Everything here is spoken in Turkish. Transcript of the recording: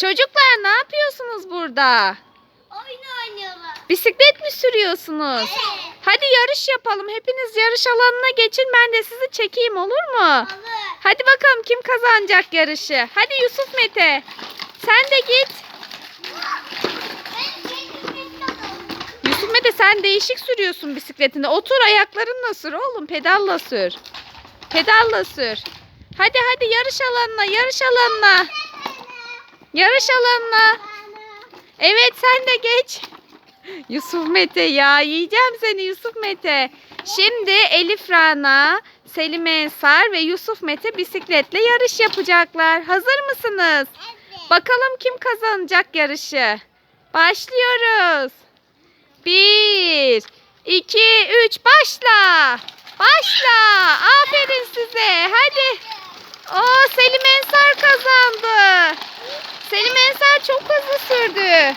Çocuklar ne yapıyorsunuz burada? Oyun oynuyorlar. Bisiklet mi sürüyorsunuz? Evet. Hadi yarış yapalım. Hepiniz yarış alanına geçin. Ben de sizi çekeyim olur mu? Alır. Hadi bakalım kim kazanacak yarışı. Hadi Yusuf Mete. Sen de git. Yusuf Mete sen değişik sürüyorsun bisikletini. Otur ayaklarınla sür oğlum. Pedalla sür. Pedalla sür. Hadi hadi yarış alanına, yarış alanına. Yarış alanına. Evet sen de geç. Yusuf Mete ya yiyeceğim seni Yusuf Mete. Şimdi Elif Rana, Selim Ensar ve Yusuf Mete bisikletle yarış yapacaklar. Hazır mısınız? Evet. Bakalım kim kazanacak yarışı. Başlıyoruz. Bir, iki, üç, başla. Başla. Selim Ensar çok hızlı sürdü.